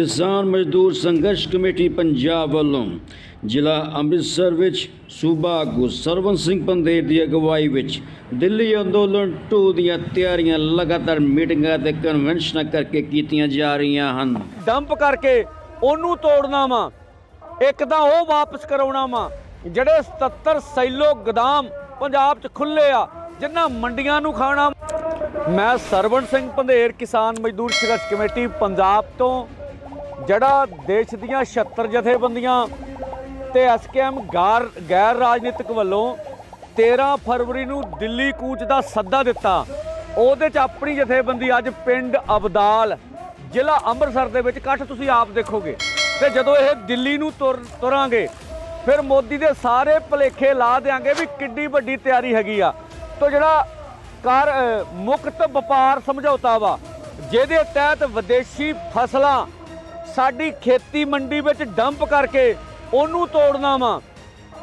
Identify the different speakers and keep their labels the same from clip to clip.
Speaker 1: ਕਿਸਾਨ ਮਜ਼ਦੂਰ ਸੰਘਰਸ਼ ਕਮੇਟੀ ਪੰਜਾਬ ਵੱਲੋਂ ਜ਼ਿਲ੍ਹਾ ਅੰਮ੍ਰਿਤਸਰ ਵਿੱਚ ਸੂਬਾ ਆਗੂ ਸਰਵਨ ਸਿੰਘ ਪੰਦੇਰ ਦੀ ਅਗਵਾਈ ਵਿੱਚ ਦਿੱਲੀ ਅੰਦੋਲਨ 2 ਦੀਆਂ ਤਿਆਰੀਆਂ ਲਗਾਤਾਰ ਮੀਟਿੰਗਾਂ ਤੇ ਕਨਵੈਨਸ਼ਨਾਂ ਕਰਕੇ ਕੀਤੀਆਂ ਜਾ ਰਹੀਆਂ ਹਨ।
Speaker 2: ਡੰਪ ਕਰਕੇ ਉਹਨੂੰ ਤੋੜਨਾ ਵਾ, ਇੱਕ ਤਾਂ ਉਹ ਵਾਪਸ ਕਰਾਉਣਾ ਵਾ, ਜਿਹੜੇ 77 ਸੈਲੋ ਗਦਾਮ ਪੰਜਾਬ 'ਚ ਖੁੱਲੇ ਆ, ਜਿਨ੍ਹਾਂ ਮੰਡੀਆਂ ਨੂੰ ਖਾਣਾ ਮੈਂ ਸਰਵਣ ਸਿੰਘ ਪੰਧੇਰ, ਕਿਸਾਨ ਮਜ਼ਦੂਰ ਸੰਘਰਸ਼ ਕਮੇਟੀ, ਪੰਜਾਬ ਤੋਂ। ਜਿਹੜਾ ਦੇਸ਼ ਦੀਆਂ 76 ਜਥੇਬੰਦੀਆਂ ਤੇ ਐਸਕੇਐਮ ਗੈਰ ਗੈਰ ਰਾਜਨੀਤਿਕ ਵੱਲੋਂ 13 ਫਰਵਰੀ ਨੂੰ ਦਿੱਲੀ ਕੂਚ ਦਾ ਸੱਦਾ ਦਿੱਤਾ, ਉਹਦੇ 'ਚ ਆਪਣੀ ਜਥੇਬੰਦੀ ਅੱਜ ਪਿੰਡ ਅਬਦਾਲ, ਜ਼ਿਲ੍ਹਾ ਅੰਮ੍ਰਿਤਸਰ ਦੇ ਵਿੱਚ ਇਕੱਠ ਤੁਸੀਂ ਆਪ ਦੇਖੋਗੇ। ਤੇ ਜਦੋਂ ਇਹ ਦਿੱਲੀ ਨੂੰ ਤੁਰ ਤੁਰਾਂਗੇ, ਫਿਰ ਮੋਦੀ ਦੇ ਸਾਰੇ ਭਲੇਖੇ ਲਾ ਦੇਾਂਗੇ ਵੀ ਕਿੱਡੀ ਵੱਡੀ ਤਿਆਰੀ ਹੈਗੀ ਆ। ਤੋ ਜਿਹੜਾ ਕਰ ਮੁਕਤ ਵਪਾਰ ਸਮਝੌਤਾ ਵਾ, ਜਿਹਦੇ ਤਹਿਤ ਵਿਦੇਸ਼ੀ ਫਸਲਾਂ ਸਾਡੀ ਖੇਤੀ ਮੰਡੀ ਵਿੱਚ ਡੰਪ ਕਰਕੇ ਉਹਨੂੰ ਤੋੜਨਾ ਵਾ।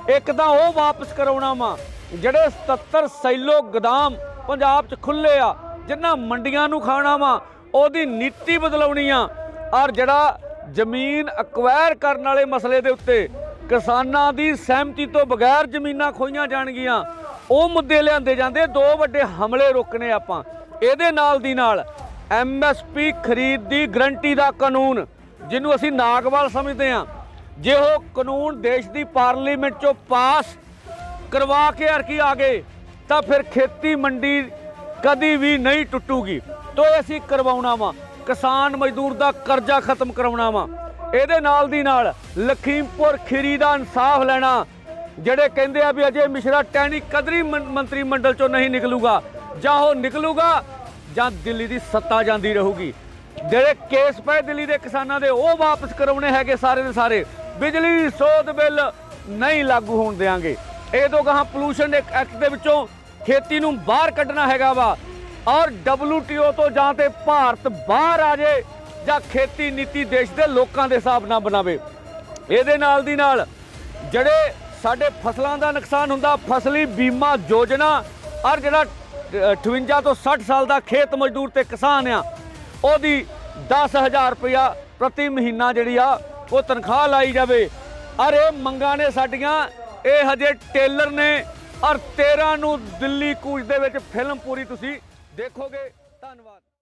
Speaker 2: ਇੱਕ ਤਾਂ ਉਹ ਵਾਪਸ ਕਰਾਉਣਾ ਵਾ, ਜਿਹੜੇ 77 ਸੈਲੋ ਗਦਾਮ ਪੰਜਾਬ 'ਚ ਖੁੱਲੇ ਆ, ਜਿਨ੍ਹਾਂ ਮੰਡੀਆਂ ਨੂੰ ਖਾਣਾ ਵਾ, ਉਹਦੀ ਨੀਤੀ ਬਦਲਾਉਣੀ ਆ। ਔਰ ਜਿਹੜਾ ਜ਼ਮੀਨ ਅਕਵਾਇਰ ਕਰਨ ਵਾਲੇ ਮਸਲੇ ਦੇ ਉੱਤੇ ਕਿਸਾਨਾਂ ਦੀ ਸਹਿਮਤੀ ਤੋਂ ਬਗੈਰ ਜ਼ਮੀਨਾਂ ਖੋਈਆਂ ਜਾਣਗੀਆਂ, ਉਹ ਮੁੱਦੇ ਲਿਆਂਦੇ ਜਾਂਦੇ। ਦੋ ਵੱਡੇ ਹਮਲੇ ਰੋਕਣੇ ਆਪਾਂ। ਇਹਦੇ ਨਾਲ ਦੀ ਨਾਲ ਐਮਐਸਪੀ ਖਰੀਦ ਦੀ ਗਰੰਟੀ ਦਾ ਕਾਨੂੰਨ ਜਿਹਨੂੰ ਅਸੀਂ ਨਾਗਵਾਲ ਸਮਝਦੇ ਹਾਂ। ਜੇ ਉਹ ਕਾਨੂੰਨ ਦੇਸ਼ ਦੀ ਪਾਰਲੀਮੈਂਟ ਚੋਂ ਪਾਸ ਕਰਵਾ ਕੇ ਅਰਕੀ ਆ ਗਏ, ਤਾਂ ਫਿਰ ਖੇਤੀ ਮੰਡੀ ਕਦੀ ਵੀ ਨਹੀਂ ਟੁੱਟੂਗੀ। ਤੋ ਇਹ ਅਸੀਂ ਕਰਵਾਉਣਾ ਵਾ। ਕਿਸਾਨ ਮਜ਼ਦੂਰ ਦਾ ਕਰਜ਼ਾ ਖਤਮ ਕਰਾਉਣਾ ਵਾ। ਇਹਦੇ ਨਾਲ ਦੀ ਨਾਲ ਲਖੀਮਪੁਰ ਖੀਰੀ ਦਾ ਇਨਸਾਫ ਲੈਣਾ, ਜਿਹੜੇ ਕਹਿੰਦੇ ਆ ਵੀ ਅਜੇ ਮਿਸ਼ਰਾ ਟੈਣੀ ਕਦਰੀ ਮੰਤਰੀ ਮੰਡਲ ਚੋਂ ਨਹੀਂ ਨਿਕਲੂਗਾ, ਜਾਂ ਉਹ ਨਿਕਲੂਗਾ, ਜਾਂ ਦਿੱਲੀ ਦੀ ਸੱਤਾ ਜਾਂਦੀ ਰਹੂਗੀ। ਜਿਹੜੇ ਕੇਸ ਪਏ ਦਿੱਲੀ ਦੇ ਕਿਸਾਨਾਂ ਦੇ ਉਹ ਵਾਪਸ ਕਰਾਉਣੇ ਹੈਗੇ ਸਾਰੇ ਦੇ ਸਾਰੇ। ਬਿਜਲੀ ਸੋਧ ਬਿੱਲ ਨਹੀਂ ਲਾਗੂ ਹੋਣ ਦੇਾਂਗੇ ਇਹ ਤੋਂ ਗਾਹਾਂ ਪੋਲੂਸ਼ਨ ਐਕਟ ਦੇ ਵਿੱਚੋਂ ਖੇਤੀ ਨੂੰ ਬਾਹਰ ਕੱਢਣਾ ਹੈਗਾ ਵਾ। ਔਰ WTO ਤੋਂ ਜਾਂ ਤੇ ਭਾਰਤ ਬਾਹਰ ਆ ਜੇ ਜਾਂ ਖੇਤੀ ਨੀਤੀ ਦੇਸ਼ ਦੇ ਲੋਕਾਂ ਦੇ ਹਿਸਾਬ ਨਾਲ ਬਣਾਵੇ। ਇਹਦੇ ਨਾਲ ਦੀ ਨਾਲ ਜਿਹੜੇ ਸਾਡੇ ਫਸਲਾਂ ਦਾ ਨੁਕਸਾਨ ਹੁੰਦਾ ਫਸਲੀ ਬੀਮਾ ਯੋਜਨਾ ਔਰ ਜਿਹੜਾ ਅ, 58 ਤੋਂ 60 ਸਾਲ ਦਾ ਖੇਤ ਮਜ਼ਦੂਰ ਤੇ ਕਿਸਾਨ ਆ ਉਹਦੀ 10000 ਰੁਪਇਆ ਪ੍ਰਤੀ ਮਹੀਨਾ ਜਿਹੜੀ ਆ, ਉਹ ਤਨਖਾਹ ਲਾਈ ਜਾਵੇ। ਔਰ ਇਹ ਮੰਗਾਂ ਨੇ ਸਾਡੀਆਂ, ਇਹ ਹਜੇ ਟੇਲਰ ਨੇ, ਔਰ 13 ਨੂੰ ਦਿੱਲੀ ਕੂਚ ਦੇ ਵਿੱਚ ਫਿਲਮ ਪੂਰੀ ਤੁਸੀਂ ਦੇਖੋਗੇ। ਧੰਨਵਾਦ।